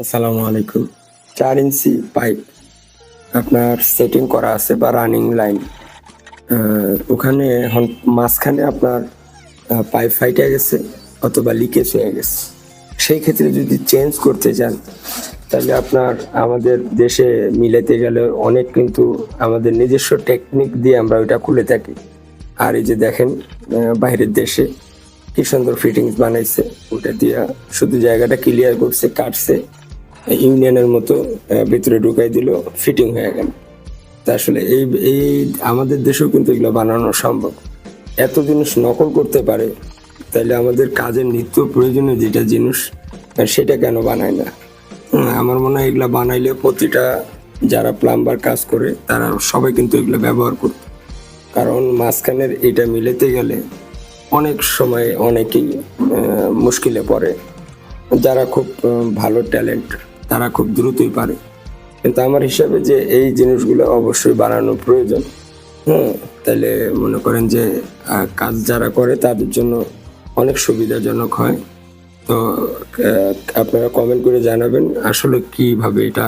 আসসালামু আলাইকুম। চার ইঞ্চি পাইপ আপনার সেটিং করা আছে বা রানিং লাইন ওখানে মাঝখানে আপনার পাইপ ফাইটে গেছে অথবা লিকেজ হয়ে গেছে। সেই ক্ষেত্রে যদি চেঞ্জ করতে চান, তাহলে আপনার আমাদের দেশে মিলাতে গেলে অনেক কিন্তু আমাদের নিজস্ব টেকনিক দিয়ে আমরা ওইটা খুলে থাকি। আর এই যে দেখেন বাইরের দেশে কি সুন্দর ফিটিংস বানাইছে। ওটা দিয়ে শুধু জায়গাটা ক্লিয়ার করছে, কাটছে। ইউনিয়নের মতো ভিতরে ঢুকাই দিল, ফিটিং হয়ে গেল। তা আসলে এই এই আমাদের দেশেও কিন্তু এগুলো বানানো সম্ভব। এত জিনিস নকল করতে পারে তাহলে আমাদের কাজের নিত্য প্রয়োজনীয় যেটা জিনিস সেটা কেন বানায় না? আমার মনে হয় এগুলো বানাইলে প্রতিটা যারা প্লাম্বার কাজ করে, তারা সবাই কিন্তু এগুলো ব্যবহার করত। কারণ মাঝখানের এটা মিলেতে গেলে অনেক সময় অনেকেই মুশকিলে পড়ে। যারা খুব ভালো ট্যালেন্ট তারা খুব দ্রুতই পারে। কিন্তু আমার হিসাবে যে এই জিনিসগুলো অবশ্যই বানানো প্রয়োজন হ্যাঁ তাহলে মনে করেন যে কাজ যারা করে তাদের জন্য অনেক সুবিধাজনক হয়। তো আপনারা কমেন্ট করে জানাবেন আসলে কীভাবে এটা